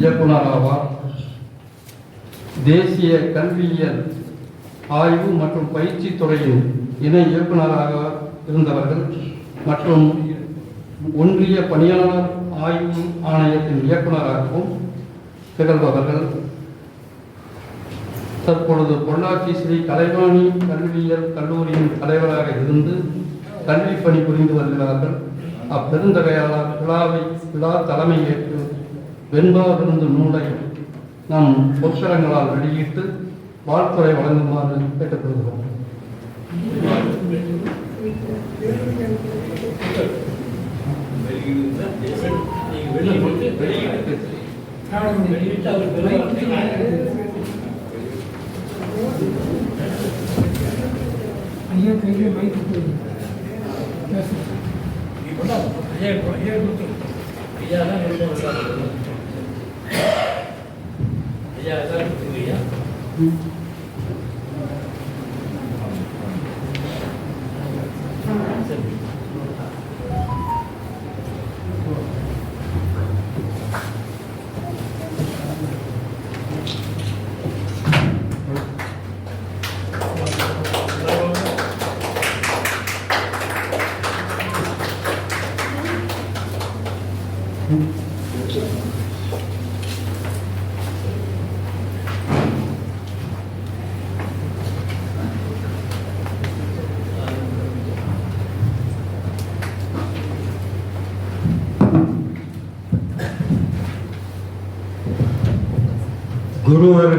இயக்குனர் ஆவார். தேசிய கல்வியியல் ஆய்வு மற்றும் பயிற்சி துறையின் இணை இயக்குநராக இருந்தவர்கள் மற்றும் ஒன்றிய பணியாளர் ஆய்வு ஆணையத்தின் இயக்குனராகவும் திகழ்பவர்கள். தற்பொழுது பொள்ளாச்சி ஸ்ரீ கலைவாணி கல்வியியல் கல்லூரியின் தலைவராக இருந்து கல்வி பணி புரிந்து வருகிறார்கள். அப்பெருந்தகையாளர் விழாவை விழா தலைமை வெண்பாவிருந்து நூலை நம் பொற்கரங்களால் வெளியிட்டு வாழ்த்துறை வழங்குமாறு கேட்டுக்கொள்கிறோம் ஐயா கையில மைக் 대학에서 누구야? 응.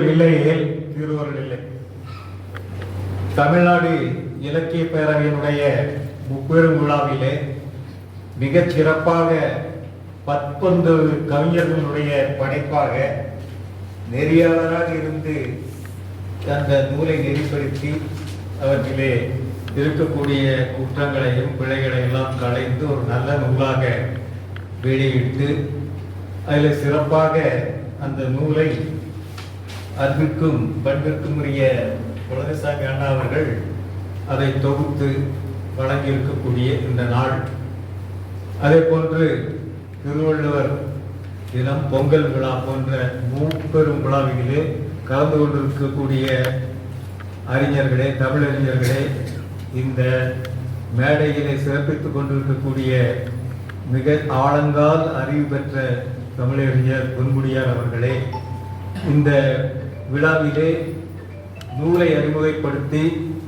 இல்லையில் திருவர்கள் இல்லை. தமிழ்நாடு இலக்கிய பேரவையினுடைய முப்பெரும் விழாவிலே மிகச் சிறப்பாக பத்தொன்பது கவிஞர்களுடைய படைப்பாக நெறியாளராக இருந்து அந்த நூலை நெறிப்படுத்தி அவற்றிலே இருக்கக்கூடிய குற்றங்களையும் பிழைகளை எல்லாம் களைந்து ஒரு நல்ல நூலாக வெளியிட்டு அதில் சிறப்பாக அந்த நூலை அன்பிற்கும் பண்பிற்கும் உரிய உலகசாமி அண்ணா அவர்கள் அதை தொகுத்து வழங்கியிருக்கக்கூடிய இந்த நாள். அதே போன்று திருவள்ளுவர் தினம் பொங்கல் விழா போன்ற மூப்பெரும் விழாவிலே கலந்து கொண்டிருக்கக்கூடிய அறிஞர்களே தமிழறிஞர்களே இந்த மேடையிலே சிறப்பித்துக் கொண்டிருக்கக்கூடிய மிக ஆழங்கால் அறிவு பெற்ற தமிழறிஞர் பொன்முடியார் அவர்களே இந்த விழாவிலே நூலை அறிமுகப்படுத்தி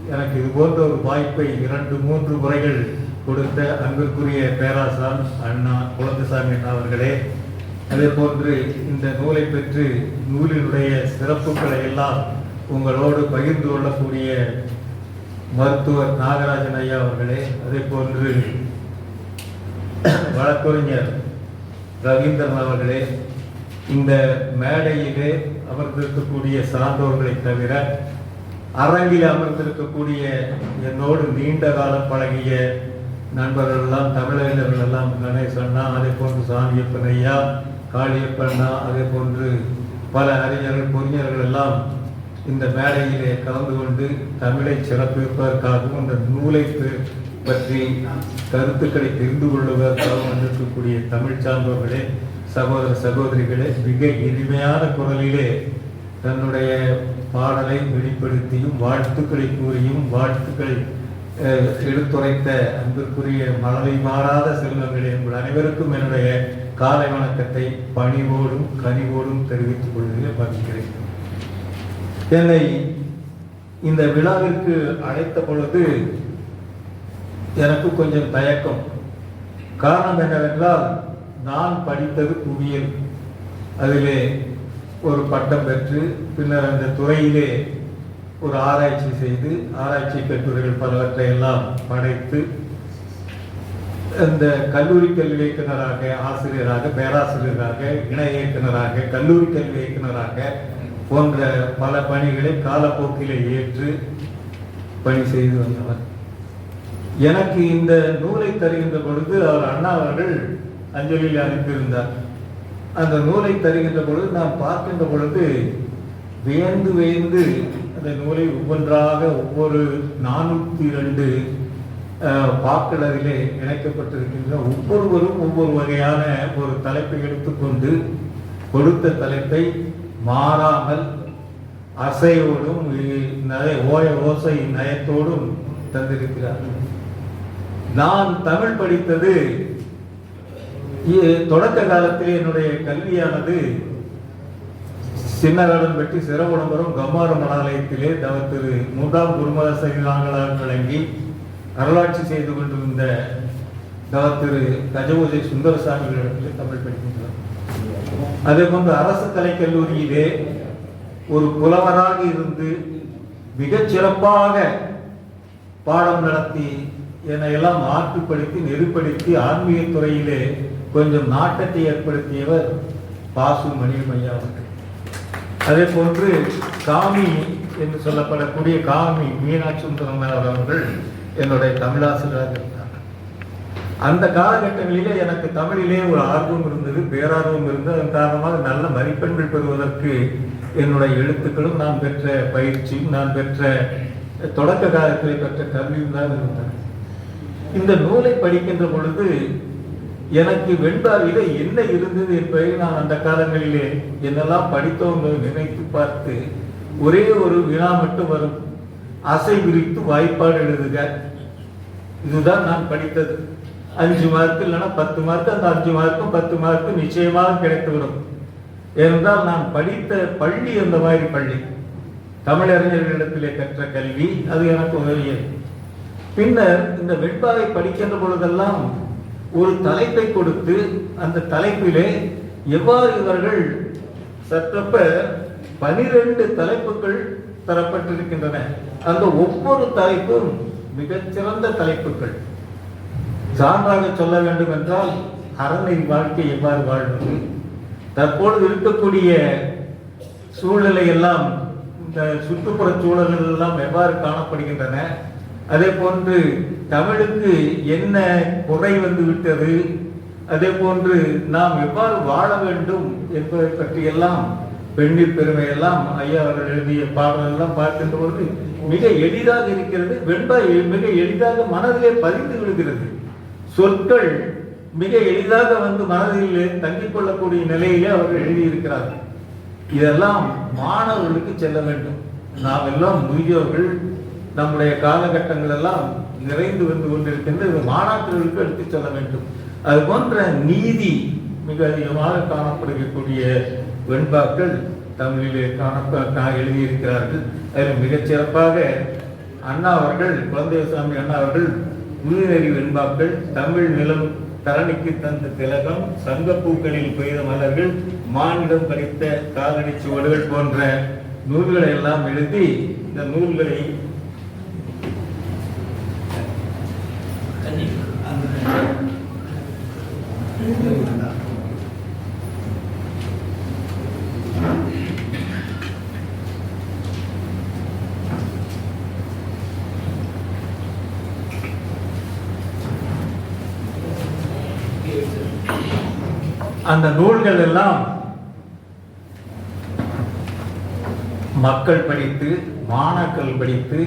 எனக்கு இது போன்ற ஒரு வாய்ப்பை இரண்டு மூன்று முறைகள் கொடுத்த அன்பிற்குரிய பேராசான் அண்ணா குழந்தைசாமி அண்ணா அவர்களே அதே போன்று இந்த நூலை பெற்று நூலினுடைய சிறப்புகளை எல்லாம் உங்களோடு பகிர்ந்து கொள்ளக்கூடிய மருத்துவர் நாகராஜன் ஐயா அவர்களே அதே போன்று வழக்கறிஞர் ரவீந்திரன் அவர்களே இந்த மேடையிலே அமர்ந்திருக்கக்கூடிய சான்றோர்களை தவிர அரங்கில் அமர்ந்திருக்கக்கூடிய என்னோடு நீண்ட காலம் பழகிய நண்பர்கள் எல்லாம் தமிழறிஞர்கள் எல்லாம் கணேசண்ணா அதே போன்று சாமியப்பன் ஐயா காளியப்பண்ணா அதே போன்று பல அறிஞர்கள் பொறிஞர்கள் எல்லாம் இந்த மேடையிலே கலந்து கொண்டு தமிழை சிறப்பிப்பதற்காகவும் இந்த நூலை பற்றி கருத்துக்களை தெரிந்து கொள்வதற்காகவும் வந்திருக்கக்கூடிய தமிழ் சார்ந்தவர்களே சகோதர சகோதரிகளே மிக இனிமையான குரலிலே தன்னுடைய பாடலை வெளிப்படுத்தியும் வாழ்த்துக்களை கூறியும் வாழ்த்துக்களை அஹ், எடுத்துரைத்த அன்பிற்குரிய மழலை மாறாத செல்வங்களே உங்கள் அனைவருக்கும் என்னுடைய காலை வணக்கத்தை பணிவோடும் கனிவோடும் தெரிவித்துக் கொள்வதில் மகிழ்கிறேன். என்னை இந்த விழாவிற்கு அழைத்த பொழுது எனக்கு கொஞ்சம் தயக்கம். காரணம் என்னவென்றால் நான் படித்தது புவியியல். அதிலே ஒரு பட்டம் பெற்று பின்னர் அந்த துறையிலே ஒரு ஆராய்ச்சி செய்து ஆராய்ச்சி கட்டுரைகள் பலவற்றை எல்லாம் படைத்து அந்த கல்லூரி கல்வி இயக்குநராக ஆசிரியராக பேராசிரியராக இணை இயக்குனராக கல்லூரி கல்வி இயக்குநராக போன்ற பல பணிகளை காலப்போக்கிலே ஏற்று பணி செய்து வந்தவர். எனக்கு இந்த நூலை தருகின்ற பொழுது அவர் அண்ணா அவர்கள் அஞ்சலியில் அனுப்பியிருந்தார். அந்த நூலை தருகின்ற பொழுது நாம் பார்க்கின்ற பொழுது வியந்து வியந்து அந்த நூலை ஒவ்வொன்றாக ஒவ்வொரு நானூற்றி இரண்டு பாக்களரிலே இணைக்கப்பட்டிருக்கின்ற ஒவ்வொருவரும் ஒவ்வொரு வகையான ஒரு தலைப்பை எடுத்துக்கொண்டு கொடுத்த தலைப்பை மாறாமல் அசையோடும் ஓய ஓசை நயத்தோடும் தந்திருக்கிறார் நான் தமிழ் படித்தது தொடக்க காலத்தில் என்னுடைய கல்வியானது சின்னகாலம் வெட்டி சிறவுடம்பரம் கம்மார மடாலயத்திலே தவ திரு மூன்றாம் குருமதாச வழங்கி அருளாட்சி செய்து கொண்டிருந்த தவ திரு கஜபூஜை சுந்தரசாமிகளிடத்திலே தமிழ் படிக்கின்றார் அதே போன்று அரசு கலைக்கல்லூரியிலே ஒரு புலவராக இருந்து மிகச் சிறப்பாக பாடம் நடத்தி என்னை எல்லாம் ஆற்றுப்படுத்தி நெறிப்படுத்தி ஆன்மீக துறையிலே கொஞ்சம் நாட்டத்தை ஏற்படுத்தியவர் பாசு மணியமையா அவர்கள். அதே போன்று காமி என்று சொல்லப்படக்கூடிய காமி மீனாட்சி சுந்தரம் அவர்கள் என்னுடைய தமிழாசிரியராக இருந்தார் அந்த காலகட்டங்களிலே எனக்கு தமிழிலே ஒரு ஆர்வம் இருந்தது பேரார்வம் இருந்தது. அதன் காரணமாக நல்ல மதிப்பெண்கள் பெறுவதற்கு என்னுடைய எழுத்துக்களும் நான் பெற்ற பயிற்சியும் நான் பெற்ற தொடக்க காலத்தில் பெற்ற கல்வியும் தான் இருந்தேன் இந்த நூலை படிக்கின்ற பொழுது எனக்கு வெண்பாவில என்ன இருந்தது என்பதை நான் அந்த காலங்களிலே என்னெல்லாம் படித்தோம் நினைத்து பார்த்து ஒரே ஒரு வினா மட்டும் வரும். அசை விரித்து வாய்ப்பாடு எழுதுக. இதுதான் நான் படித்தது. அஞ்சு மார்க் இல்லைன்னா பத்து மார்க் அந்த அஞ்சு மார்க்கும் பத்து மார்க்கும் நிச்சயமாக கிடைத்துவிடும். ஏனென்றால் நான் படித்த பள்ளி அந்த மாதிரி பள்ளி. தமிழறிஞர்களிடத்திலே கற்ற கல்வி அது எனக்கு உதவியது. பின்னர் இந்த வெண்பாவை படிக்கின்ற பொழுதெல்லாம் ஒரு தலைப்பை கொடுத்து அந்த தலைப்பிலே எவ்வாறு இவர்கள் சற்றப்ப பனிரெண்டு தலைப்புகள் தரப்பட்டிருக்கின்றன. அந்த ஒவ்வொரு தலைப்பும் மிகச்சிறந்த தலைப்புகள். சான்றாக சொல்ல வேண்டும் என்றால் அறநெறி வாழ்க்கை எவ்வாறு வாழ்வது? தற்பொழுது இருக்கக்கூடிய சூழ்நிலை எல்லாம் இந்த சுற்றுப்புற சூழல்கள் எல்லாம் எவ்வாறு காணப்படுகின்றன? அதே போன்று தமிழுக்கு என்ன குறை வந்து விட்டது? அதே போன்று நாம் எவ்வாறு வாழ வேண்டும் என்பதை பற்றியெல்லாம் பெண்ணிற் பெருமை எல்லாம் ஐயா அவர்கள் எழுதிய பாடலெல்லாம் பார்க்கின்ற பொழுது மிக எளிதாக இருக்கிறது வெண்பா மிக எளிதாக மனதிலே பதிந்து விடுகிறது. சொற்கள் மிக எளிதாக வந்து மனதிலே தங்கிக் கொள்ளக்கூடிய நிலையிலே அவர்கள் எழுதியிருக்கிறார்கள் இதெல்லாம் மாணவர்களுக்கு செல்ல வேண்டும். நாம் எல்லாம் முதியோர்கள். நம்முடைய காலகட்டங்கள் எல்லாம் நிறைந்து வந்து கொண்டிருக்கின்ற மாணாக்கர்களுக்கு எடுத்துச் செல்ல வேண்டும். அது போன்ற நீதி மிக அதிகமாக காணப்படுகக்கூடிய வெண்பாக்கள் தமிழிலே காணப்ப கா- எழுதியிருக்கிறார்கள். அதில் மிகச் சிறப்பாக அண்ணா அவர்கள் குழந்தைசாமி அண்ணா அவர்கள் உயிரறி வெண்பாக்கள் தமிழ் நிலம் தரணிக்கு தந்த திலகம் சங்கப்பூக்களில் பெய்த மலர்கள் மானிடம் பறித்த காலடி சுவடுகள் போன்ற நூல்களை எல்லாம் எழுதி இந்த நூல்களை அந்த நூல்கள் எல்லாம் மக்கள் படித்து மாணாக்கள் படித்து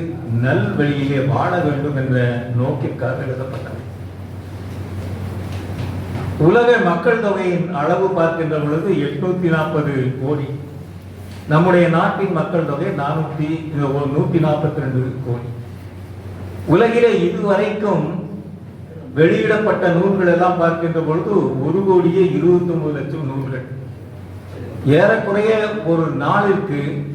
நல்வழியிலே வாழ வேண்டும் என்ற நோக்கிற்காக எழுதப்பட்டது உலக மக்கள் தொகையின் அளவு பார்க்கின்ற பொழுது எட்நூத்தி நாற்பது கோடி. நம்முடைய நாட்டின் மக்கள் தொகை நானூத்தி நூத்தி நாற்பத்தி ரெண்டு கோடி. உலகிலே இதுவரைக்கும் வெளியிடப்பட்ட நூல்கள் எல்லாம் பார்க்கின்ற பொழுது ஒரு கோடியே இருபத்தி ஒன்பது லட்சம் நூல்கள். ஏறக்குறைய ஒரு நாளிற்கு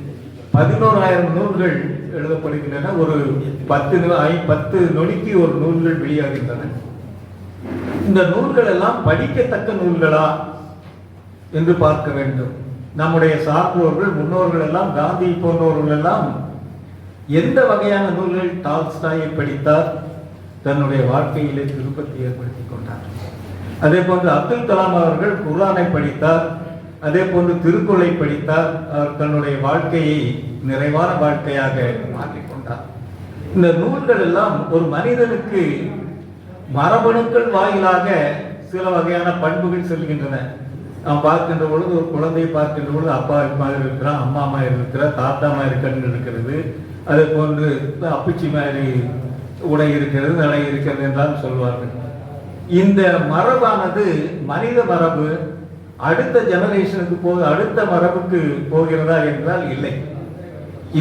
பதினோராயிரம் நூல்கள் எழுதப்படுகின்றன. ஒரு பத்து ஐ- பத்து நொடிக்கு ஒரு நூல்கள் வெளியாகின்றன. இந்த நூல்கள் எல்லாம் படிக்கத்தக்க நூல்களா என்று பார்க்க வேண்டும். நம்முடைய சார்போர்கள் முன்னோர்கள் எல்லாம் காந்தி போன்றவர்கள் எல்லாம் எந்த வகையான நூல்கள் டால்ஸ்டாயை படித்தார்? தன்னுடைய வாழ்க்கையிலே திருப்பத்தை ஏற்படுத்திக் கொண்டார். அதே போன்று அப்துல் கலாம் அவர்கள் குர்ஆனை படித்தார். அதே போன்று திருக்குறளை படித்தார். அவர் தன்னுடைய வாழ்க்கையை நிறைவான வாழ்க்கையாக மாற்றிக்கொண்டார் இந்த நூல்கள் எல்லாம் ஒரு மனிதனுக்கு மரபணுக்கள் வாயிலாக சில வகையான பண்புகள் செல்கின்றன. நாம் பார்க்கின்ற பொழுது ஒரு குழந்தையை பார்க்கின்ற பொழுது அப்பா மாதிரி இருக்கிறான் அம்மா மாதிரி இருக்கிறார் தாத்தா மாதிரி கண் இருக்கிறது. அதே போன்று அப்பிச்சி மாதிரி உடை இருக்கிறது நடை இருக்கிறது என்றால் சொல்வார்கள். இந்த மரபானது மனித மரபு அடுத்த ஜெனரேஷனுக்கு போக அடுத்த மரபுக்கு போகிறதா என்றால் இல்லை.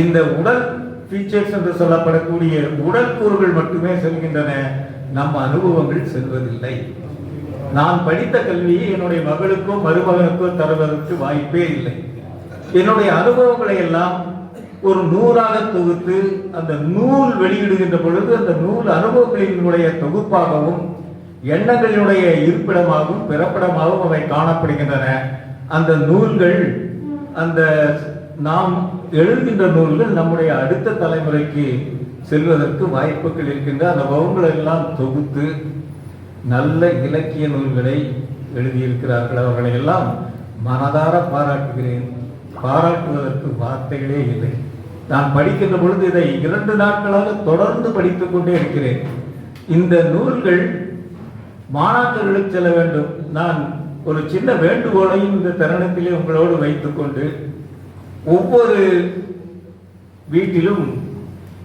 இந்த உடல் ஃபீச்சர்ஸ் என்று சொல்லப்படக்கூடிய உடல் கூறுகள் மட்டுமே செல்கின்றன. நம் அனுபவங்கள் செல்வதில்லை. நான் படித்த கல்வியை என்னுடைய மகளுக்கோ மருமகனுக்கோ தருவதற்கு வாய்ப்பே இல்லை. என்னுடைய அனுபவங்களை எல்லாம் ஒரு நூறாக தொகுத்து அந்த நூல் வெளியிடுகின்ற பொழுது அந்த நூல் அனுபவங்களினுடைய தொகுப்பாகவும் எண்ணங்களினுடைய இருப்பிடமாகவும் பிறப்பிடமாகவும் அவை காணப்படுகின்றன. அந்த நூல்கள் அந்த நாம் எழுதுகின்ற நூல்கள் நம்முடைய அடுத்த தலைமுறைக்கு செல்வதற்கு வாய்ப்புகள் இருக்கின்ற அந்த வகுப்புகளை எல்லாம் தொகுத்து நல்ல இலக்கிய நூல்களை எழுதியிருக்கிறார்கள். அவர்களை எல்லாம் மனதார பாராட்டுகிறேன். பாராட்டுவதற்கு வார்த்தைகளே இல்லை. நான் படிக்கின்ற பொழுது இதை இரண்டு நாட்களாக தொடர்ந்து படித்துக் கொண்டே இருக்கிறேன். இந்த நூல்கள் மாணாக்கர்களுக்கு செல்ல வேண்டும். நான் ஒரு சின்ன வேண்டுகோளையும் இந்த தருணத்திலே உங்களோடு வைத்துக்கொண்டு ஒவ்வொரு வீட்டிலும்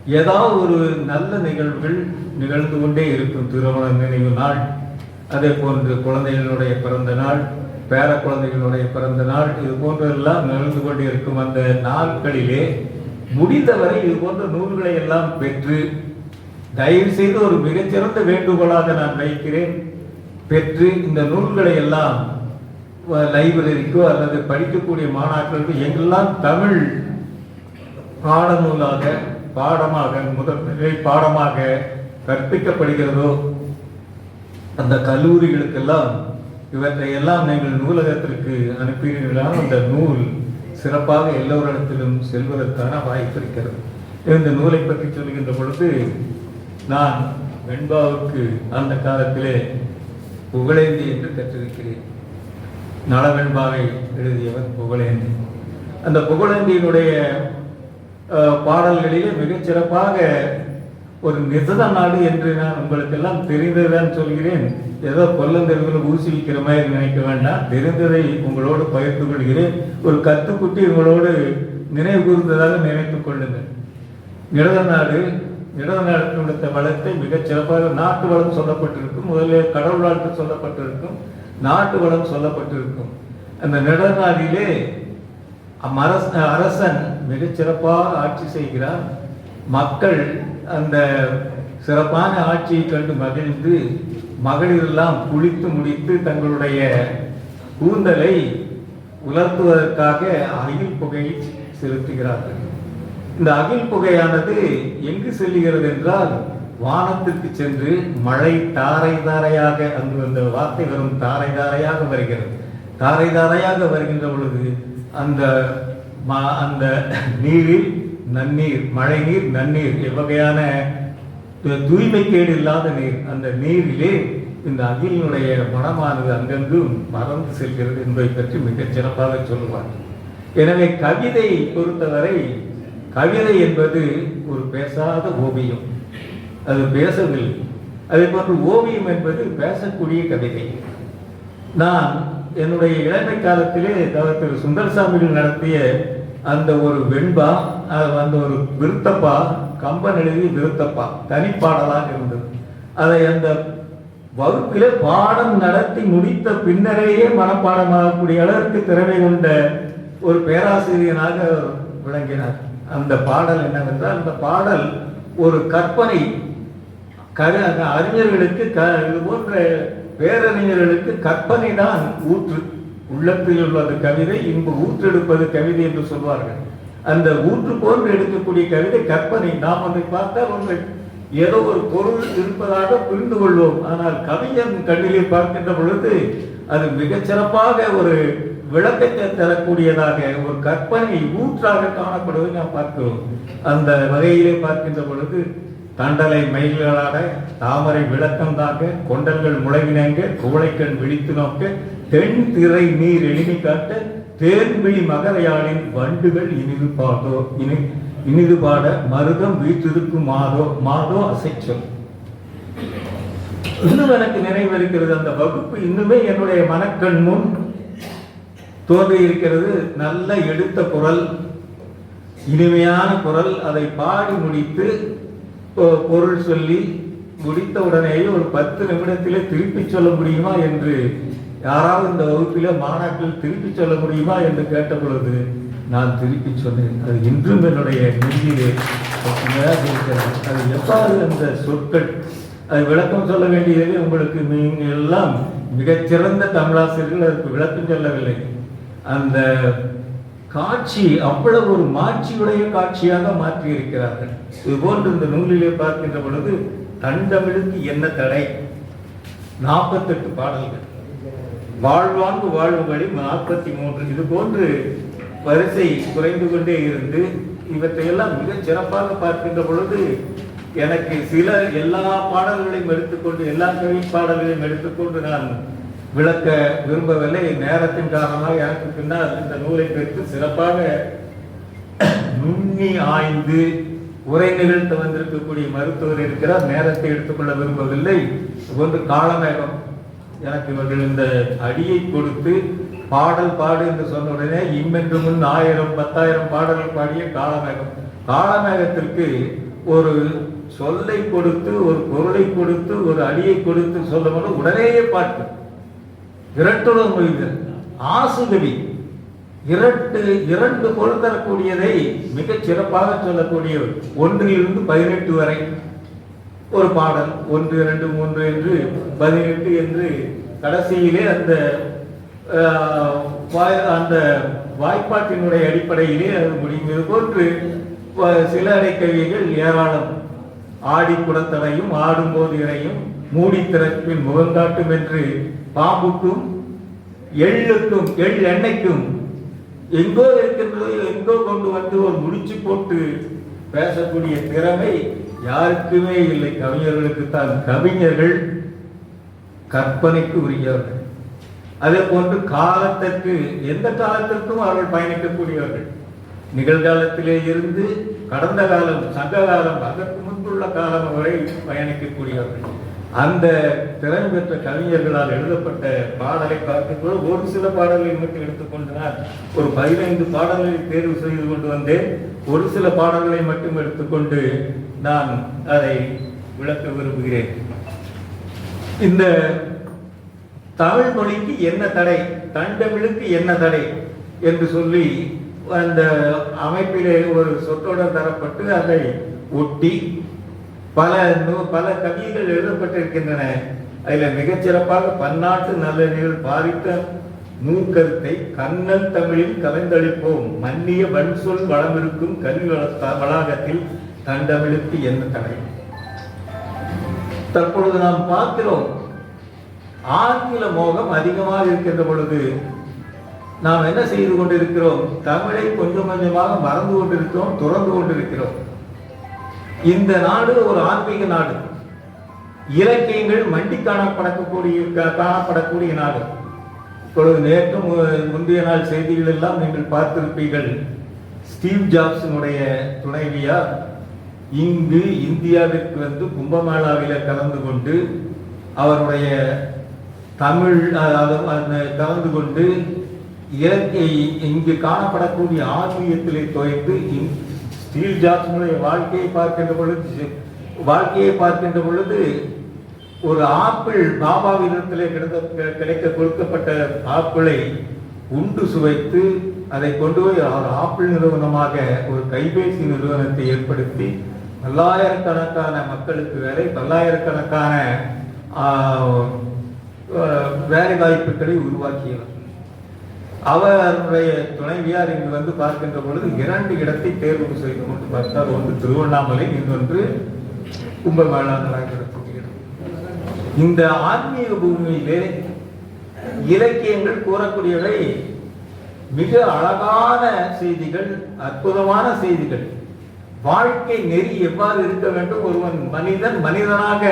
ஏதாவது ஒரு நல்ல நிகழ்வுகள் நிகழ்ந்து கொண்டே இருக்கும் திருமண நினைவு நாள் அதே போன்று குழந்தைகளுடைய பிறந்த நாள் பேர குழந்தைகளுடைய பிறந்த நாள் இது போன்றெல்லாம் நிகழ்ந்து கொண்டே இருக்கும் அந்த நாட்களிலே முடிந்தவரை இது போன்ற நூல்களை எல்லாம் பெற்று தயவு செய்து ஒரு மிகச்சிறந்த வேண்டுகோளாக நான் வைக்கிறேன். பெற்று இந்த நூல்களை எல்லாம் லைப்ரரிக்கோ அல்லது படிக்கக்கூடிய மாணாக்கருக்கு எங்கெல்லாம் தமிழ் பாடநூலாக பாடமாக முதன்மை பாடமாக கற்பிக்கப்படுகிறதோ அந்த கல்லூரிகளுக்கெல்லாம் இவற்றை எல்லாம் நீங்கள் நூலகத்திற்கு அனுப்பினீர்களால் அந்த நூல் சிறப்பாக எல்லோரிடத்திலும் செல்வதற்கான வாய்ப்பு இருக்கிறது. இந்த நூலை பற்றி சொல்கின்ற பொழுது நான் வெண்பாவுக்கு அந்த காலத்திலே புகழேந்தி என்று கற்றிருக்கிறேன் நலவெண்பாவை எழுதியவர் புகழேந்தி. அந்த புகழேந்தியினுடைய பாடல்களிலே மிகச் சிறப்பாக ஒரு நிசத நாடு என்று நான் உங்களுக்கெல்லாம் தெரிந்ததுதான் சொல்கிறேன். ஏதோ கொல்லந்தெருவில் ஊசி மாதிரி நினைக்க வேண்டாம். தெரிந்ததை உங்களோடு பகிர்ந்து கொள்கிறேன். ஒரு கத்துக்குட்டி உங்களோடு நினைவு கூர்ந்ததாக நினைத்துக் கொள்ளுங்கள். நிடதநாடு நிடதநாடு கொடுத்த வளத்தை மிகச் சிறப்பாக நாட்டு வளம் சொல்லப்பட்டிருக்கும். முதலில் கடவுள் வாழ்த்து சொல்லப்பட்டிருக்கும். நாட்டு வளம் சொல்லப்பட்டிருக்கும். அந்த நிடநாடிலே அரசன் மிகச் சிறப்பாக ஆட்சி செய்கிறார். மக்கள் அந்த சிறப்பான ஆட்சியை கண்டு மகிழ்ந்து மகளிரெல்லாம் குளித்து முடித்து தங்களுடைய கூந்தலை உலர்த்துவதற்காக அகில் புகையை செலுத்துகிறார்கள். இந்த அகில் புகையானது எங்கு செல்லுகிறது என்றால் வானத்திற்கு சென்று மழை தாரை தாரையாக அங்கு அந்த வார்த்தை வரும் தாரை தாரையாக வருகிறது. தாரை தாரையாக வருகின்ற பொழுது அந்த அந்த நீரில் நன்னீர் மழை நீர் நன்னீர் எவ்வகையான தூய்மை தூய்மைக்கேடு இல்லாத நீர் அந்த நீரிலே இந்த அகிலினுடைய மனமானது அங்கங்கும் மறந்து செல்கிறது என்பதை பற்றி மிகச் சிறப்பாக சொல்லுவார். எனவே கவிதை பொறுத்தவரை கவிதை என்பது ஒரு பேசாத ஓவியம். அது பேசவில்லை அதே போன்று ஓவியம் என்பது பேசக்கூடிய கவிதை. நான் என்னுடைய இளமை காலத்திலே தவ- திரு சுந்தரசாமிகள் நடத்திய அந்த ஒரு வெண்பா அது அந்த ஒரு விருத்தப்பா கம்பன் எழுதிய விருத்தப்பா தனிப்பாடலாக இருந்தது. அதை அந்த வகுப்பிலே பாடம் நடத்தி முடித்த பின்னரேயே மனப்பாடமாகக்கூடிய அளவிற்கு திறமை கொண்ட ஒரு பேராசிரியனாக விளங்கினார். அந்த பாடல் என்னவென்றால் அந்த பாடல் ஒரு கற்பனை கரு அறிஞர்களுக்கு க இது போன்ற பேரறிஞர்களுக்கு கற்பனை தான் ஊற்று. உள்ளத்தில் உள்ளது கவிதை இங்கு ஊற்றெடுப்பது கவிதை என்று சொல்வார்கள். அந்த ஊற்று போன்று எடுக்கக்கூடிய கவிதை கற்பனை. நாம் அதை பார்த்தால் உங்கள் ஏதோ ஒரு பொருள் இருப்பதாக புரிந்து கொள்வோம். ஆனால் கவிஞன் கண்ணிலே பார்க்கின்ற பொழுது அது மிகச்சிறப்பாக ஒரு விளக்கத்தை தரக்கூடியதாக ஒரு கற்பனை ஊற்றாக காணப்படுவதை நாம் பார்க்கிறோம். அந்த வகையிலே பார்க்கின்ற பொழுது தண்டலை மயில்களாட தாமரை விளக்கம் தாக்க கொண்டல்கள் முளைவினங்க குவளைக்கண் விழித்து நோக்க தென் திரை நீர் எளிமை காட்ட தேன்விழி மகரையாளின் வண்டுகள் இனிது பாடோ இனி இனிது பாட மருதம் வீற்றிருக்கும் மாதோ மாதோ அசைச்சொல். இன்னும் எனக்கு நினைவு இருக்கிறது அந்த வகுப்பு இன்னுமே என்னுடைய மனக்கண் முன் தோன்றி இருக்கிறது நல்ல எடுத்த குரல் இனிமையான குரல் அதை பாடி முடித்து பொருள் சொல்லி முடித்த உடனேயே ஒரு பத்து நிமிடத்திலே திருப்பி சொல்ல முடியுமா என்று யாராவது இந்த வகுப்பில மாணாக்கள் திருப்பி சொல்ல முடியுமா என்று கேட்ட பொழுது நான் திருப்பி சொன்னேன். அது இன்றும் என்னுடைய நெஞ்சிலே இருக்கிறது. அது எவ்வாறு அந்த சொற்கள் அது விளக்கம் சொல்ல வேண்டியது உங்களுக்கு நீங்கள் எல்லாம் மிகச்சிறந்த தமிழாசிரியர்கள் அதற்கு விளக்கம் சொல்லவில்லை. அந்த காட்சி அவ்வளவு ஒரு மாட்சியுடைய காட்சியாக மாற்றி இருக்கிறார்கள் இது போன்று இந்த நூலிலே பார்க்கின்ற பொழுது தண்டமிழுக்கு என்ன தடை? நாற்பத்தெட்டு பாடல்கள். வாழ்வாங்கு வாழ்வு வழி நாற்பத்தி மூன்று இது போன்று வரிசை குறைந்து கொண்டே இருந்து இவற்றையெல்லாம் மிக சிறப்பாக பார்க்கின்ற பொழுது எனக்கு சில எல்லா பாடல்களையும் எடுத்துக்கொண்டு எல்லா கவி பாடல்களையும் எடுத்துக்கொண்டு நான் விளக்க விரும்பவில்லை. நேரத்தின் காரணமாக எனக்கு பின்னால் இந்த நூலை பெற்று சிறப்பாக நுண்ணி ஆய்ந்து உரை நிகழ்த்த வந்திருக்கக்கூடிய மருத்துவர் இருக்கிறார். நேரத்தை எடுத்துக்கொள்ள விரும்பவில்லை. ஒன்று காலமேகம் எனக்கு இவர்கள் இந்த அடியை கொடுத்து பாடல் பாடு என்று சொன்ன உடனே இம்மென்று முன் ஆயிரம் பத்தாயிரம் பாடல்கள் பாடிய காலமேகம். காலமேகத்திற்கு ஒரு சொல்லை கொடுத்து ஒரு பொருளை கொடுத்து ஒரு அடியை கொடுத்து சொல்லும்போது உடனேயே பாட்டு இரட்டுடன் மொழிதல் ஆசுகவி. இரண்டு இரண்டு பொருள் தரக்கூடியதை மிகச் சிறப்பாக சொல்லக்கூடிய ஒன்றிலிருந்து பதினெட்டு வரை ஒரு பாடல். ஒன்று இரண்டு மூன்று என்று பதினெட்டு என்று கடைசியிலே அந்த அந்த வாய்ப்பாட்டினுடைய அடிப்படையிலே அது முடியும் இது போன்று சில அடைக்கவிகள் ஏராளம். ஆடி குடத்தலையும் ஆடும்போது இறையும். மூடி திறப்பின் முகங்காட்டும் என்று பாம்புக்கும் எள்ளுக்கும் எள் எண்ணெய்க்கும் எங்கோ இருக்கின்றதோ எங்கோ கொண்டு வந்து ஒரு முடிச்சு போட்டு பேசக்கூடிய திறமை யாருக்குமே இல்லை. கவிஞர்களுக்கு தான் கவிஞர்கள் கற்பனைக்கு உரியவர்கள். அதே போன்று காலத்திற்கு எந்த காலத்திற்கும் அவர்கள் பயணிக்கக்கூடியவர்கள். நிகழ்காலத்திலே இருந்து கடந்த காலம் சங்க காலம் அதற்கு முன்புள்ள காலம் வரை பயணிக்கக்கூடியவர்கள். அந்த திறமை பெற்ற கவிஞர்களால் எழுதப்பட்ட பாடலை பார்க்கும்போது ஒரு சில பாடல்களை மட்டும் எடுத்துக்கொண்டு நான் ஒரு பதினைந்து பாடல்களை தேர்வு செய்து கொண்டு வந்தேன். ஒரு சில பாடல்களை மட்டும் எடுத்துக்கொண்டு நான் அதை விளக்க விரும்புகிறேன். இந்த தமிழ் மொழிக்கு என்ன தடை? தண்டமிழுக்கு என்ன தடை? என்று சொல்லி அந்த அமைப்பிலே ஒரு சொற்றொடர் தரப்பட்டு அதை ஒட்டி பல நூ- பல கவிகள் எழுதப்பட்டிருக்கின்றன. அதில் மிகச்சிறப்பாக பன்னாட்டு நல்லறிஞர்கள் பாதித்த நூற்கருத்தை கண்ணன் தமிழில் கலைந்தளிப்போம். மன்னிய வன்சொல் வளமிருக்கும் கல்வி வள- வளாகத்தில் தண்டமிழுக்கு என்ன தடை? தற்பொழுது நாம் பார்க்கிறோம் ஆங்கில மோகம் அதிகமாக இருக்கின்ற பொழுது நாம் என்ன செய்து கொண்டிருக்கிறோம்? தமிழை கொஞ்சம் கொஞ்சமாக மறந்து கொண்டிருக்கிறோம் துறந்து கொண்டிருக்கிறோம். இந்த நாடு ஒரு ஆன்மீக நாடு. இலக்கியங்கள் மண்டி காணப்படக்கூடிய காணப்படக்கூடிய நாடு. இப்பொழுது நேற்று மு- முந்தைய நாள் செய்திகள் எல்லாம் நீங்கள் பார்த்திருப்பீர்கள். ஸ்டீவ் ஜாப்ஸினுடைய துணைவியார் இங்கு இந்தியாவிற்கு வந்து கும்பமேளாவில் கலந்து கொண்டு அவருடைய தமிழ் அதாவது கலந்து கொண்டு இலக்கிய இங்கு காணப்படக்கூடிய ஆன்மீகத்திலே தோய்ந்து ஸ்டீல் ஸ்டீவ் வாழ்க்கையை பார்க்கின்ற பொழுது வாழ்க்கையை பார்க்கின்ற பொழுது ஒரு ஆப்பிள் பாபாவிடத்திலே கிடந்த கிடைக்க கொடுக்கப்பட்ட ஆப்பிளை உண்டு சுவைத்து அதை கொண்டு போய் ஒரு ஆப்பிள் நிறுவனமாக ஒரு கைபேசி நிறுவனத்தை ஏற்படுத்தி பல்லாயிரக்கணக்கான மக்களுக்கு வேலை பல்லாயிரக்கணக்கான வேலை வாய்ப்புகளை உருவாக்கியவர். அவருடைய துணைவியார் இங்கு வந்து பார்க்கின்ற பொழுது இரண்டு இடத்தை தேர்வு செய்து கொண்டு பார்த்தார். ஒன்று திருவண்ணாமலை இன்னொன்று கும்பமேளா நடைபெறக்கூடிய இந்த ஆன்மீக பூமியிலே இலக்கியங்கள் கூறக்கூடியவை மிக அழகான செய்திகள் அற்புதமான செய்திகள். வாழ்க்கை நெறி எவ்வாறு இருக்க வேண்டும்? ஒருவன் மனிதன் மனிதனாக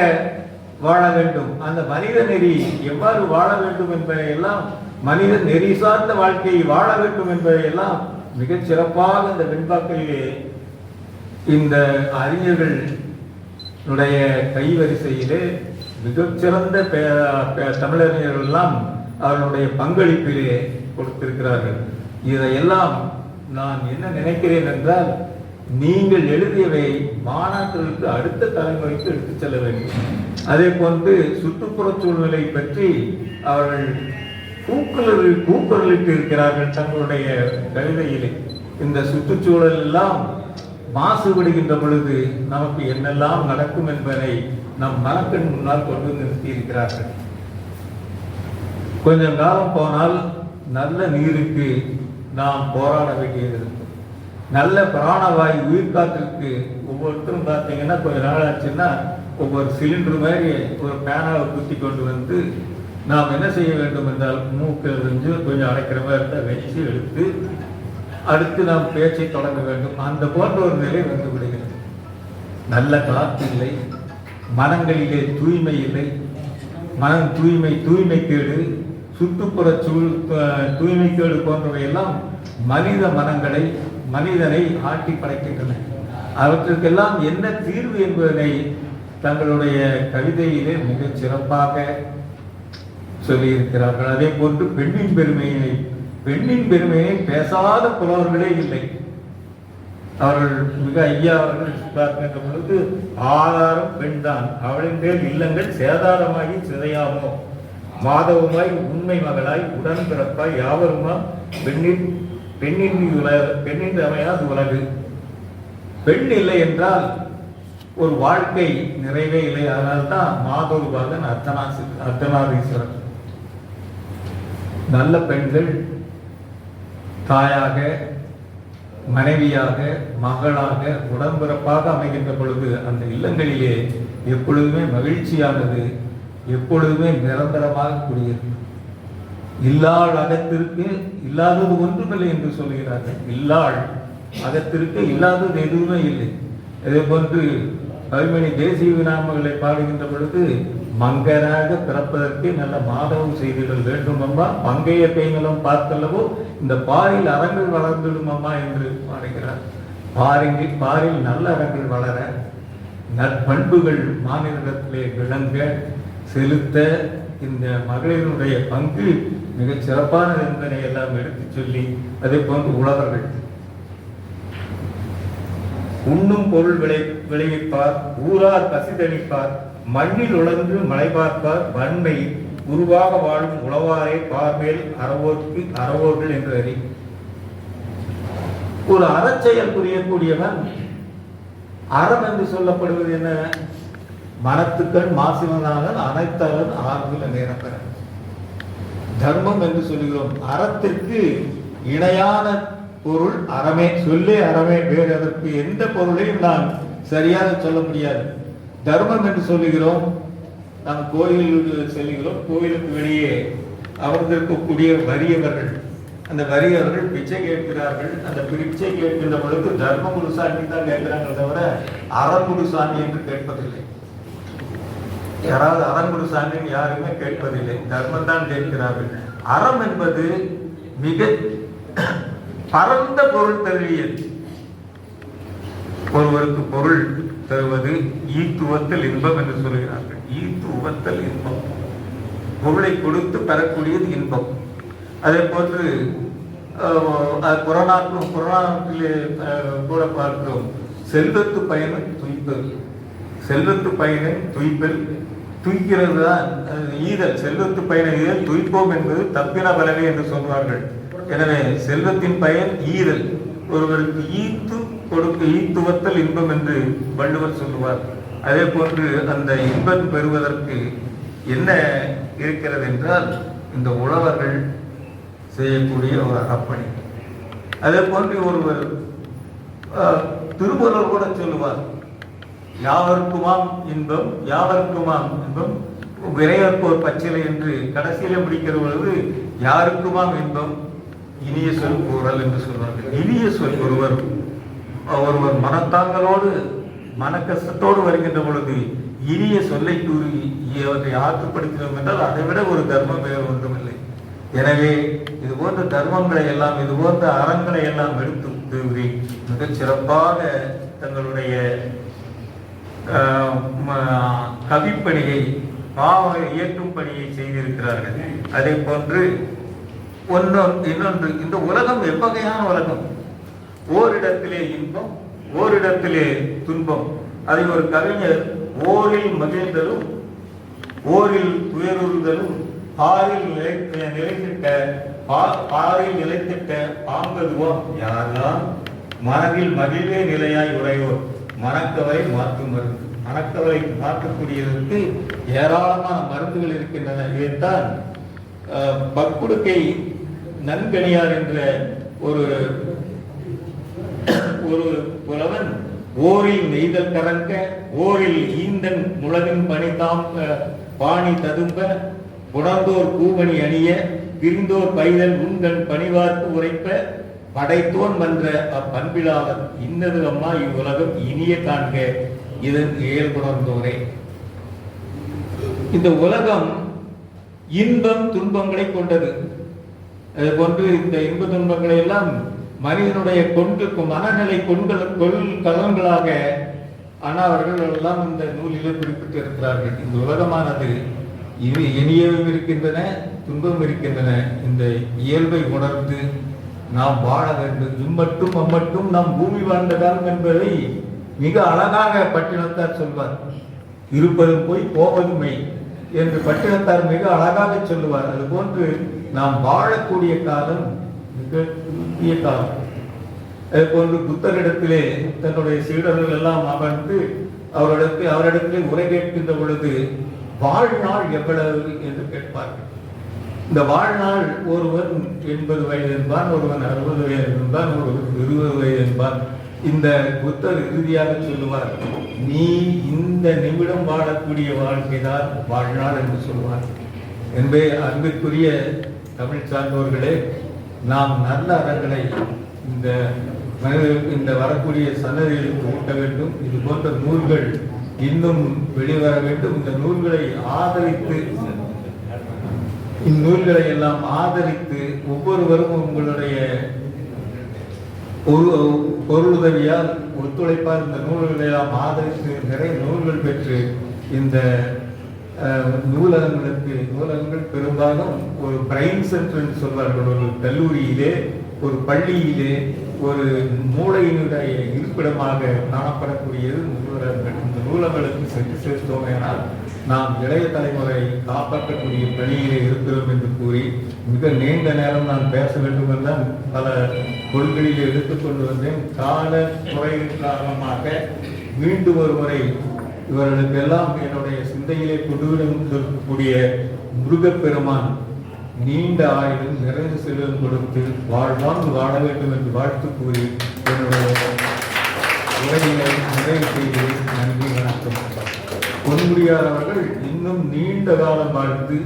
வாழ வேண்டும். அந்த மனித நெறி எவ்வாறு வாழ வேண்டும் என்பதை எல்லாம் மனிதன் நெறி சார்ந்த வாழ்க்கையை வாழ வேண்டும் என்பதையெல்லாம் மிகச் சிறப்பாக இந்த வெண்பாக்களிலே இந்த அறிஞர்களுடைய கைவரிசையிலே மிகச்சிறந்த பே- பே- தமிழறிஞர்கள் எல்லாம் அவர்களுடைய பங்களிப்பிலே கொடுத்திருக்கிறார்கள். இதையெல்லாம் நான் என்ன நினைக்கிறேன் என்றால் நீங்கள் எழுதியவை மாணாக்கர்களுக்கு அடுத்த தலைமுறைக்கு எடுத்துச் செல்ல வேண்டும். அதே போன்று சுற்றுப்புற சூழ்நிலை பற்றி அவர்கள் கூக்குரல் கூக்குரலிட்டு இருக்கிறார்கள் தங்களுடைய கவிதையிலே இந்த சுற்றுச்சூழல் எல்லாம் மாசுபடுகின்ற பொழுது நமக்கு என்னெல்லாம் நடக்கும் என்பதை நம் மனக்கண் முன்னால் கொண்டு நிறுத்தி இருக்கிறார்கள் கொஞ்சம் காலம் போனால் நல்ல நீருக்கு நாம் போராட வேண்டியது இருக்கும். நல்ல பிராணவாயு உயிர்காற்றிற்கு ஒவ்வொருத்தரும் பார்த்தீங்கன்னா கொஞ்சம் நாள் ஆச்சுன்னா ஒவ்வொரு சிலிண்டர் மாதிரி ஒரு பேனாவை குத்தி கொண்டு வந்து நாம் என்ன செய்ய வேண்டும் என்றால் மூக்கில் இருந்து கொஞ்சம் அடைக்கிற மாதிரி இருந்தால் வச்சு எடுத்து அடுத்து நாம் பேச்சை தொடங்க வேண்டும். அந்த போன்ற ஒரு நிலை வந்து விடுகிறது. நல்ல காற்று இல்லை மனங்களிலே தூய்மை இல்லை மனம் தூய்மை தூய்மை கேடு சுற்றுப்புற சூழ் தூய்மை கேடு போன்றவையெல்லாம் மனித மனங்களை மனிதனை ஆட்டி படைக்கின்றன. அவற்றுக்கெல்லாம் என்ன தீர்வு என்பதனை தங்களுடைய கவிதையிலே மிகச் சிறப்பாக சொல்லியிருக்கிறார்கள். அதே போன்று பெண்ணின் பெருமையை பெண்ணின் பெருமையை பேசாத புலவர்களே இல்லை. அவர்கள் மிக ஐயா அவர்கள் பார்க்கின்ற பொழுது ஆதாரம் பெண்தான். அவளின் மேல் இல்லங்கள் சேதாரமாகி சிதையாமோ மாதவமாய் உண்மை மகளாய் உடன் பிறப்பாய் யாவருமா? பெண்ணின் பெண்ணின் உலக பெண்ணின் அமையாது உலகு. பெண் இல்லை என்றால் ஒரு வாழ்க்கை நிறைவே இல்லை. அதனால்தான் மாதொருபாகன் அர்த்தனா அர்த்தநாதீஸ்வரன் நல்ல பெண்கள் தாயாக மனைவியாக மகளாக உடம்பிறப்பாக அமைகின்ற பொழுது அந்த இல்லங்களிலே எப்பொழுதுமே மகிழ்ச்சியானது எப்பொழுதுமே நிரந்தரமாக குடியிருக்கும் இல்லாள் அகத்திற்கு இல்லாதது ஒன்றுமில்லை என்று சொல்கிறார்கள் இல்லாள் அகத்திற்கு இல்லாதது எதுவுமே இல்லை. இதே போன்று கவிமணி தேசிய வினாமங்களை பாடுகின்ற பொழுது மங்கராக பிறப்பதற்கு நல்ல மாதவம் செய்திடல் வேண்டும் அம்மா. மங்கைய பெய்களும் பார்த்தல்லவோ இந்த பாரில் அறங்கள் வளர்ந்துடும் அம்மா என்று பாடுகிறார். பாரில் பாரில் நல்ல அறங்கள் வளர நற்பண்புகள் மாநிலத்திலே விளங்க செலுத்த இந்த மகளிருடைய பங்கு மிகச் சிறப்பானது என்பதை எல்லாம் எடுத்துச் சொல்லி அதே போன்று உழவர்கள். உண்ணும் பொருள் விளை விளைவிப்பார் ஊரார் பசிதளிப்பார். மண்ணில் உழந்து மலை பார்ப்பார். வன்மை உருவாக வாழும் உழவாரே பார்மேல் அறவோர்க்கு அறவோர்கள் என்று அறி. ஒரு அறச்செயல் புரியக்கூடியவன் அறம் என்று சொல்லப்படுவது என்ன? மனத்துக்கள் மாசிவனாக அனைத்தவன் ஆர்வல நேரப்பெற தர்மம் என்று சொல்லுகிறோம் அறத்திற்கு இணையான பொருள் அறமே. சொல்லே அறமே. வேறு அதற்கு எந்த பொருளையும் நான் சரியாக சொல்ல முடியாது. தர்மம் என்று சொல்லுகிறோம். நாம் கோயிலுக்கு செல்கிறோம் கோயிலுக்கு வெளியே அமர்ந்திருக்கக்கூடிய வறியவர்கள். அந்த வறியவர்கள் பிச்சை கேட்கிறார்கள். அந்த பிச்சை கேட்கின்ற பொழுது தர்ம குருசாமி தான் கேட்கிறாங்க தவிர அறங்குருசாமி என்று கேட்பதில்லை. யாராவது அறங்குரு சாமின்னு யாருமே கேட்பதில்லை. தர்மம் தான் கேட்கிறார்கள். அறம் என்பது மிக பரந்த பொருள் தருவியல் ஒருவருக்கு பொருள் தருவது ஈத்துவத்தல் இன்பம் என்று சொல்கிறார்கள் ஈத்துவத்தல் இன்பம். பொருளை கொடுத்து பெறக்கூடியது இன்பம். அதே போன்று அஹ், புறநாட்டிலே கூட பார்க்கிறோம். செல்வத்து பயணம் துய்ப்பல். செல்வத்து பயனை துய்ப்பல். துய்க்கிறது தான் ஈதல். செல்வத்து பயனை ஈதல் துய்ப்போம் என்பது தப்பின பலவே என்று சொல்வார்கள். எனவே செல்வத்தின் பயன் ஈதல். ஒருவருக்கு ஈத்து கொடுக்க ஈத்துவத்தல் இன்பம் என்று வள்ளுவர் சொல்லுவார். அதே போன்று அந்த இன்பம் பெறுவதற்கு என்ன இருக்கிறது என்றால் இந்த உழவர்கள் செய்யக்கூடிய ஒரு அறப்பணி. அதே போன்று ஒருவர் அஹ், கூட சொல்லுவார் யாவருக்குமாம் இன்பம் யாவருக்குமாம் இன்பம் விரையற்போர் பச்சிலை என்று கடைசியில முடிக்கிற பொழுது யாருக்குமாம் இன்பம்? இனிய சொல் கூறல் என்று சொல்வார்கள். இனிய சொல் ஒருவர். ஒருவர் மனத்தாங்களோடு மன கஷ்டத்தோடு வருகின்ற பொழுது இனிய சொல்லை கூறி அவற்றை ஆற்றுப்படுத்தினோம் என்றால் அதை விட ஒரு தர்மம் வேறு ஒன்றுமில்லை. எனவே இது போன்ற தர்மங்களை எல்லாம் இது போன்ற அறங்களை எல்லாம் எடுத்து கூறி மிகச் சிறப்பாக தங்களுடைய கவிப்பணியை பாவ இயற்றும் பணியை செய்திருக்கிறார்கள். அதே போன்று ஒன்று இன்னொன்று இந்த உலகம் எவ்வகையான உலகம்? ஓரிடத்திலே இன்பம் ஓரிடத்திலே துன்பம். அதை ஒரு கவிஞர் ஓரில் மகிழ்ந்தலும் ஓரில் துயருறுதலும் பாரில் நிலைத்த நிலைத்திட்ட பா- பாரில் நிலைத்திட்ட பாங்கதுவோம் யாரெல்லாம் மனதில் மகிழ்வே நிலையாய் உடையோர் மனக்கவலை மாற்றும் மருந்து. மனக்கவலை மாற்றக்கூடியதற்கு ஏராளமான மருந்துகள் இருக்கின்றன. இதைத்தான் பக்குடுக்கை நன்கணியார் என்ற ஒரு ஒரு புலவன் ஓரில் நெய்தல் கறங்க ஓரில் ஈந்தன் முழவின் பணிதாம் அஹ், பாணி ததும்ப புணர்ந்தோர் பூமணி அணிய பிரிந்தோர் பைதல் உண்கண் பணிவார்த்து உரைப்ப படைத்தோன் மன்ற அப்பண்பிலாவன் இன்னது அம்மா இவ்வுலகம் இனிய காண்க இதன் இயல்புணர்ந்தோரே இந்த உலகம் இன்பம் துன்பங்களை கொண்டது. அது போன்று இந்த இன்ப துன்பங்களை எல்லாம் மனிதனுடைய கொண்டு மனநிலை கொண்கள் கொள் கலங்களாக ஆனா அவர்கள் எல்லாம் இந்த நூலிலே குறிப்பிட்டு இருக்கிறார்கள். இந்த உலகமானது இது இனியவும் இருக்கின்றன துன்பம் இருக்கின்றன. இந்த இயல்பை உணர்ந்து நாம் வாழ வேண்டும். இம்மட்டும் அம்மட்டும் நாம் பூமி வாழ்ந்த காலம் என்பதை மிக அழகாக பட்டினத்தார் சொல்வார். இருப்பதும் போய் போவதும் மெய் என்று பட்டினத்தார் மிக அழகாக சொல்லுவார். அது போன்று நாம் வாழக்கூடிய காலம் மிக குறுகிய காலம் அது போன்று புத்தரிடத்திலே தன்னுடைய சீடர்கள் எல்லாம் அமர்ந்து அவரிடத்தில் அவரிடத்திலே உரை கேட்கின்ற பொழுது வாழ்நாள் எவ்வளவு? என்று கேட்பார்கள். இந்த வாழ்நாள் ஒருவன் எண்பது வயது என்பான் ஒருவன் அறுபது வயது என்பான் ஒருவன் இருபது வயது என்பான். இந்த புத்தர் இறுதியாக சொல்லுவார் நீ இந்த நிமிடம் வாழக்கூடிய வாழ்க்கைதான் வாழ்நாள் என்று சொல்வார். என்பே அன்பிற்குரிய தமிழ் சார்ந்தோர்களே நாம் நல்ல அறங்களை இந்த மனிதர்களுக்கு இந்த வரக்கூடிய சன்னதிகளுக்கு ஊட்ட வேண்டும். இது போன்ற நூல்கள் இன்னும் வெளிவர வேண்டும். இந்த நூல்களை ஆதரித்து இந்நூல்களை எல்லாம் ஆதரித்து ஒவ்வொருவரும் உங்களுடைய ஒரு பொருளுதவியால் ஒத்துழைப்பால் இந்த நூல்களை எல்லாம் ஆதரித்து நிறைய நூல்கள் பெற்று இந்த நூலகங்களுக்கு நூலகங்கள் பெரும்பாலும் ஒரு பிரைன் சென்டர் என்று சொல்வார்கள். ஒரு கல்லூரியிலே ஒரு பள்ளியிலே ஒரு மூளையினுடைய இருப்பிடமாக காணப்படக்கூடியது நூலகங்கள். இந்த நூலகங்களுக்கு சென்று சேர்த்தோமேனால் நாம் இளைய தலைமுறை காப்பாற்றக்கூடிய பணியிலே இருக்கிறோம் என்று கூறி மிக நீண்ட நேரம் நான் பேச வேண்டும் என்ற பல கொள்கையில் எடுத்துக்கொண்டு வந்தேன். கால குறைவின் காரணமாக மீண்டும் ஒரு முறை இவர்களுக்கு எல்லாம் என்னுடைய சிந்தையிலே கொண்டுவிடக்கூடிய முருகப்பெருமான் நீண்ட ஆயுளும் நிறைந்த செல்வம் கொடுத்து வாழ்வாங்கு வாழ வேண்டும் என்று வாழ்த்து கூறி என்னுடைய உரையினை நிறைவு செய்து நன்றி வணக்கம். பொன்முடியாரவர்கள் இன்னும் நீண்ட காலம் வாழ்ந்து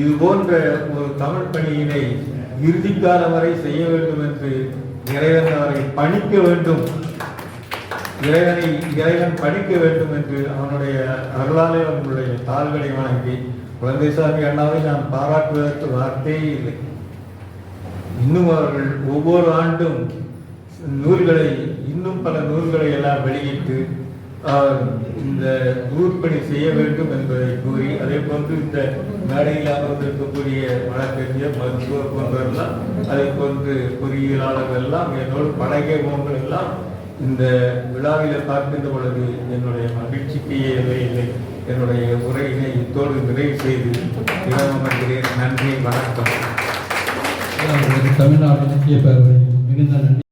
இது போன்ற ஒரு தமிழ் பணியினை இறுதிக்காலம் வரை செய்ய வேண்டும் என்று இறைவன் அவரை பணிக்க வேண்டும். இறைவனை இறைவன் படிக்க வேண்டும் என்று அவனுடைய அருளாலே அவனுடைய தாள்களை வணங்கி குழந்தைசாமி அண்ணாவை நான் பாராட்டுவதற்கு வார்த்தையே இல்லை. இன்னும் அவர்கள் ஒவ்வொரு ஆண்டும் நூல்களை இன்னும் பல நூல்களை எல்லாம் வெளியிட்டு இந்த ஊர்ப்பணி செய்ய வேண்டும் என்பதை கூறி அதே போன்று இந்த மேடையில் அமர்ந்திருக்கக்கூடிய வழக்கறிஞர் மருத்துவர் போன்றவர்கள் அதே போன்று பொறியியலாளர்கள் எல்லாம் என்னோடு பழகிய எல்லாம் இந்த விழாவில் பார்க்கின்ற பொழுது என்னுடைய மகிழ்ச்சிக்கு இல்லை இல்லை. என்னுடைய உரையினை இத்தோடு நிறைவு செய்து இடம் நன்றி வணக்கம். தமிழ்நாடு முக்கிய பேரவை. மிகுந்த நன்றி.